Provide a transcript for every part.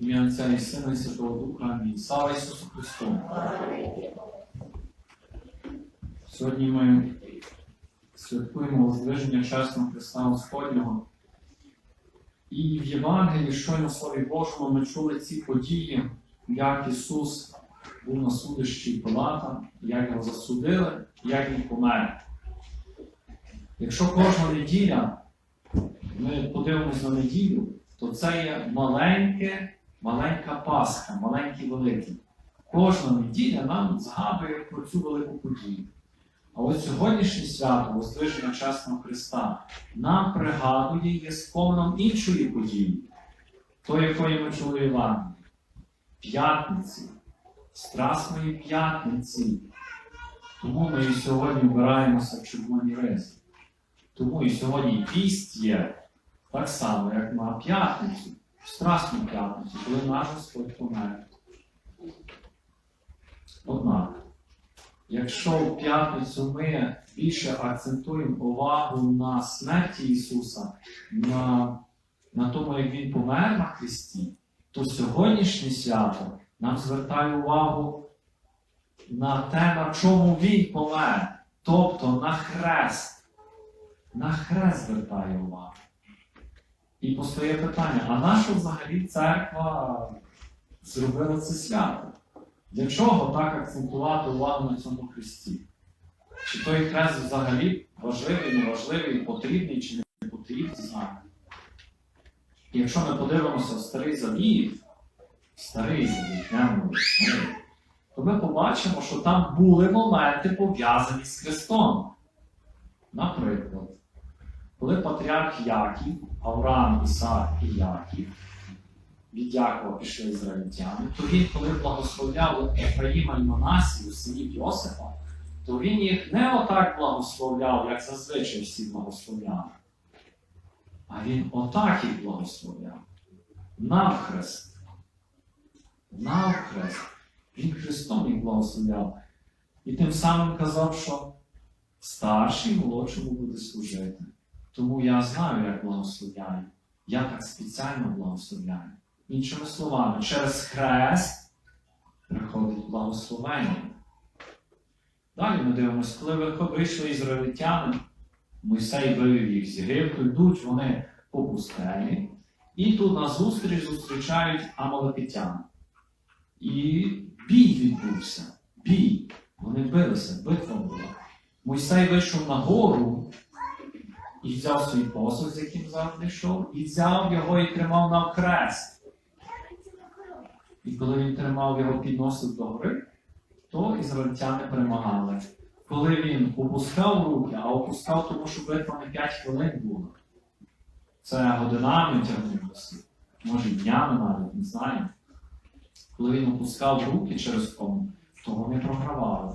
Ім'я Отця і Сина і Святого Духа. Амінь. Слава Ісусу Христу! Сьогодні ми святкуємо воздвиження чесного Христа Господнього. І в Євангелії, щойно в Слові Божому, ми чули ці події, як Ісус був на судищі Пилата, як його засудили, як Він помер. Якщо кожна неділя ми подивимось на неділю, то це є маленьке, маленька Пасха, маленький великий. Кожна неділя нам згадує про цю велику подію. А ось сьогоднішнє свято, Воздвиження Чесного Христа, нам пригадує є іншої події, тої, якої ми чули в П'ятниці, Страсної п'ятниці. Тому ми і сьогодні вбираємося в червоні ризи. Тому і сьогодні піст є так само, як на п'ятницю, в Страсну п'ятницю, коли наш Господь помер. Однак, якщо в п'ятницю ми більше акцентуємо увагу на смерті Ісуса, на, на тому, як Він помер на Христі, то сьогоднішнє свято нам звертає увагу на те, на чому Він помер, тобто на хрест. На хрест звертає увагу. І постає питання: а нащо взагалі церква зробила це свято? Для чого так акцентувати увагу на цьому хресті? Чи той хрест взагалі важливий, неважливий, потрібний чи не потрібний знати? Якщо ми подивимося в старий завіт, старий завіт, то ми побачимо, що там були моменти пов'язані з хрестом. Наприклад, коли патріарх Яків, Авраам, Ісаак і Яків від Якова пішли ізраїльтяни, то він, коли благословляв Ефраїма і Манасію, синів Йосифа, то він їх не отак благословляв, як зазвичай всі благословляли. А він отак їх благословляв. Навхрест. Навхрест. Він Христом їх благословляв. І тим самим казав, що старший молодшому буде служити. Тому я знаю, як благословляю. Я так спеціально благословляю. Іншими словами, через хрест приходить благословення. Далі ми дивимося, коли вийшли ізраїльтяни, Мойсей вивів їх з Єгипту, йдуть вони по пустелі, і тут на зустріч зустрічають амаликитян. І бій відбувся. Бій. Вони билися, битва була. Мойсей вийшов на гору і взяв свій посуд, з яким завжди йшов, і взяв його і тримав навхрест. І коли він тримав його, підносив до гори, то ізраїльтяни перемагали. Коли він опускав руки, а опускав, тому що битва не 5 хвилин була. Це годинами тягнулося, може днями навіть, не знаю. Коли він опускав руки через кому, то вони програвали.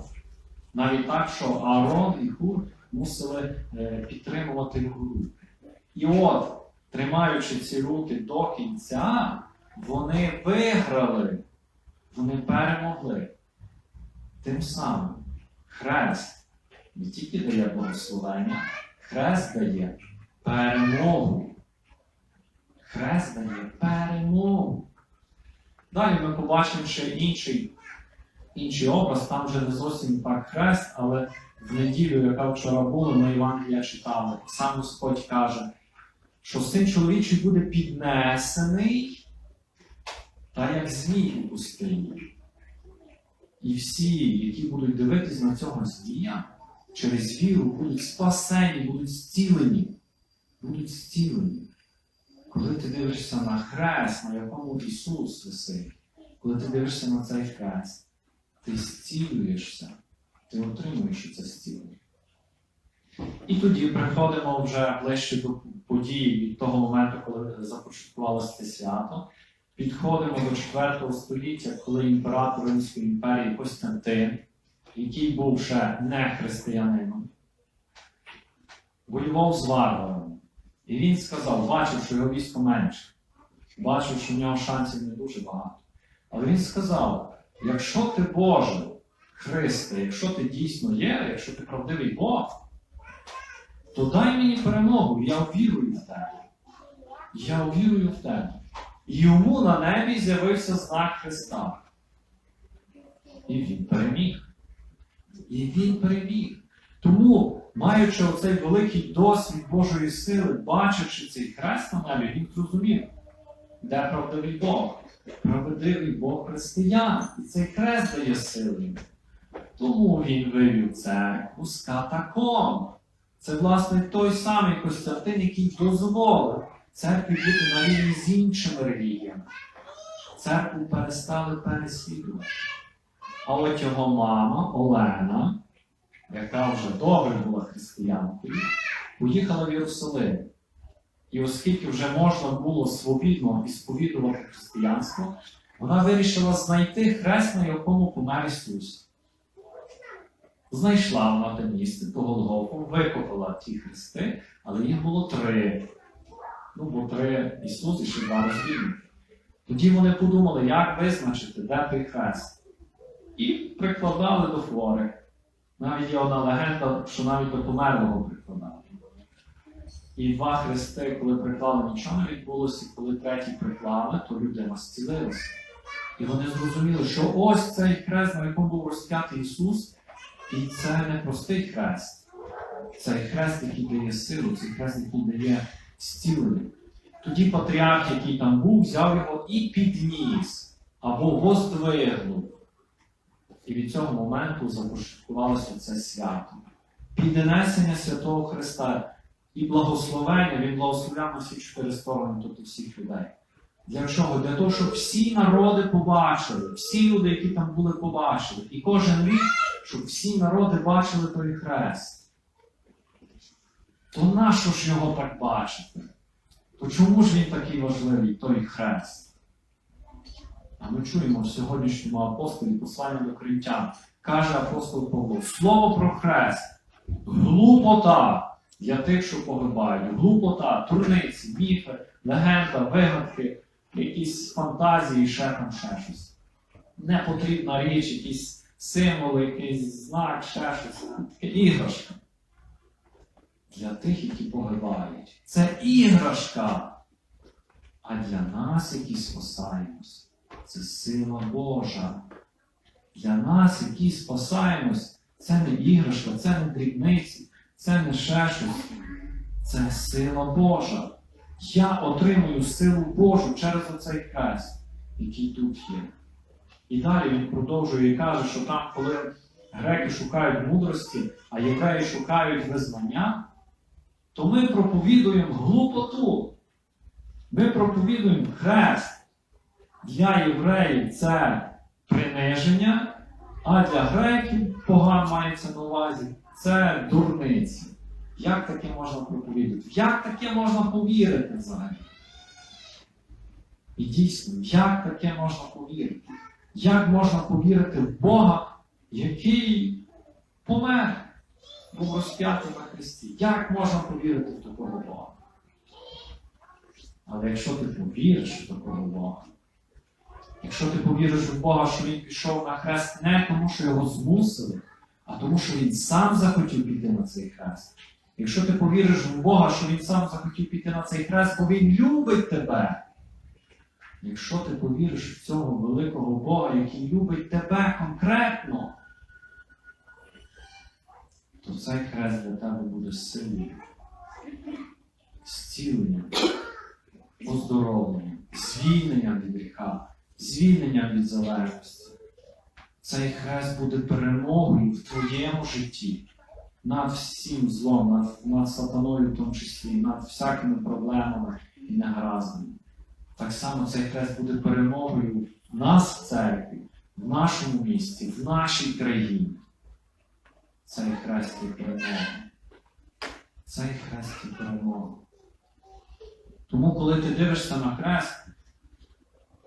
Навіть так, що Аарон і Хур мусили е, підтримувати його. І от, тримаючи ці руки до кінця, вони виграли, вони перемогли. Тим самим хрест не тільки дає благословення, хрест дає перемогу. Хрест дає перемогу. Далі ми побачимо ще інший, інший образ, там вже не зовсім так хрест, але в неділю, яка вчора була, ми Євангелія читали. Сам Господь каже, що син чоловічий буде піднесений, та як змій у пустині. І всі, які будуть дивитись на цього змія, через віру будуть спасені, будуть зцілені. Будуть зцілені. Коли ти дивишся на хрест, на якому Ісус висить, коли ти дивишся на цей хрест, ти зцілюєшся, ти отримуєш це зцілення. І тоді приходимо вже ближче до події від того моменту, коли започаткувалося це свято. Підходимо до 4 століття, коли імператор Римської імперії Костянтин, який був ще не християнином, воював з варварами. І він сказав, бачив, що його військо менше, бачив, що в нього шансів не дуже багато. Але він сказав: якщо ти Боже, Христе, якщо ти дійсно є, якщо ти правдивий Бог, то дай мені перемогу, я вірую в тебе. Я вірую в тебе. І йому на небі з'явився знак Христа. І він переміг. І він переміг. Тому, маючи оцей великий досвід Божої сили, бачачи цей хрест на небі, він зрозумів, де правдивий Бог. Правдивий Бог християн. І цей хрест дає сили. Тому він вивів церкву з катакомб. Це, власне, той самий Костянтин, який дозволив церкві бути на рівні з іншими релігіями. Церкву перестали переслідувати. А от його мама Олена, яка вже добре була християнкою, поїхала в Єрусалим. І оскільки вже можна було свобідно ісповідувати християнство, вона вирішила знайти хрест, на якому помер Ісус. Знайшла вона те місце, то Голгофу, викопала ті хрести, але їх було три. Ну, бо три Ісус і ще два розбійники. Тоді вони подумали, як визначити, де той хрест. І прикладали до хворих. Навіть є одна легенда, що навіть до померлого прикладали. І два хрести, коли приклали, нічого не відбулося, коли третій приклали, то людина зцілилася. І вони зрозуміли, що ось цей хрест, на якому був розп'ятий Ісус, і це не простий хрест. Цей хрест, який дає силу, цей хрест, який дає зцілення. Тоді патріарх, який там був, взяв його і підніс або воздвигнув. І від цього моменту започаткувалося це свято. Піднесення святого Христа і благословення, він благословляв на всі чотири сторони, тобто всіх людей. Для чого? Для того, щоб всі народи побачили, всі люди, які там були, побачили. І кожен рік, щоб всі народи бачили той хрест. То нащо ж його так бачити? То чому ж він такий важливий, той хрест? А ми чуємо в сьогоднішньому апостолі послання до коринтян. Каже апостол Павло, слово про хрест, глупота для тих, що погибають, глупота, турниці, міфи, легенда, вигадки, якісь фантазії, ще там ще щось. Не потрібна річ, якісь символи, якийсь знак, ще щось. Таке іграшка. Для тих, які погибають. Це іграшка. А для нас, які спасаємось, це сила Божа. Для нас, які спасаємось, це не іграшка, це не дрібниці, це не ще щось. Це сила Божа. Я отримую силу Божу через оцей хрест, який тут є. І далі він продовжує і каже, що там, коли греки шукають мудрості, а євреї шукають визнання, то ми проповідуємо глупоту. Ми проповідуємо хрест. Для євреїв це приниження, а для греків, погано мається на увазі, це дурниці. Як таке можна проповідати? Як таке можна повірити взагалі? І дійсно, як таке можна повірити? Як можна повірити в Бога, який помер, був розп'ятий на Христі? Як можна повірити в такого Бога? Але якщо ти повіриш в такого Бога, якщо ти повіриш в Бога, що Він пішов на хрест не тому, що його змусили, а тому, що він сам захотів піти на цей хрест. Якщо ти повіриш в Бога, що Він сам захотів піти на цей хрест, бо Він любить тебе. Якщо ти повіриш в цього великого Бога, який любить тебе конкретно, то цей хрест для тебе буде сильним, зціленням, оздоровленням, звільненням від гріха, звільненням від залежності. Цей хрест буде перемогою в твоєму житті над всім злом, над, над сатаною в тому числі, над всякими проблемами і негараздами. Так само цей хрест буде перемогою в нас в церкві, в нашому місті, в нашій країні. Цей хрест є перемога. Цей хрест є перемога. Тому, коли ти дивишся на хрест,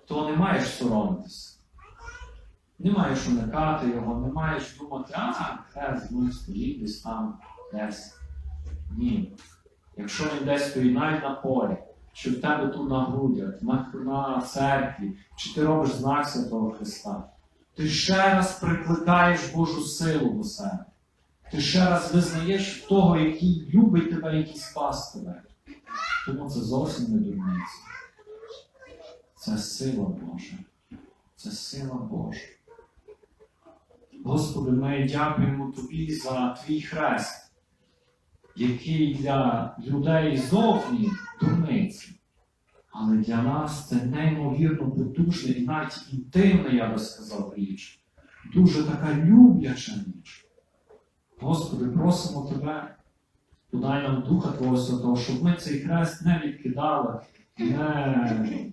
то не маєш соромитися. Не маєш уникати його, не маєш думати, а, хрест ну, стоїть десь там, десь. Ні. Якщо він десь стоїть навіть на полі, чи в тебе тут на грудях, на, церкві, чи ти робиш знак Святого Христа, ти ще раз прикликаєш Божу силу до себе. Ти ще раз визнаєш того, який любить тебе, який спас тебе. Тому це зовсім не дурниця. Це сила Божа. Це сила Божа. Господи, ми дякуємо Тобі за твій хрест, який для людей зовні дурниці. Але для нас це неймовірно потужна і навіть інтимна, я би сказав, річ. Дуже така любляча річ. Господи, просимо Тебе, подай нам Духа Твого Святого, щоб ми цей хрест не відкидали, не,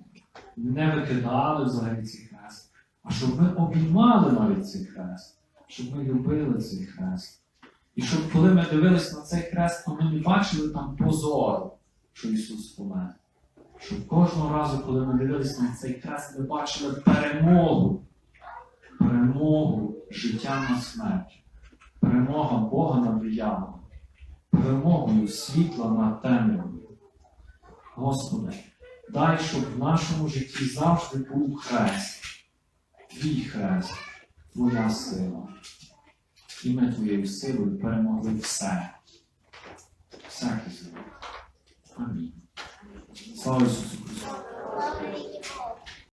не викидали взагалі цей хрест, а щоб ми обіймали навіть цей хрест, щоб ми любили цей хрест. І щоб коли ми дивились на цей хрест, то ми не бачили там позору, що Ісус помер. Щоб кожного разу, коли ми дивились на цей хрест, ми бачили перемогу, перемогу життя на смерть, перемога Бога над дияволом, перемогою світла над темрявою. Господи, дай, щоб в нашому житті завжди був хрест, твій хрест, твоя сила. І ми твоєю силою перемогли все. Всяке зло. Амінь. 三二十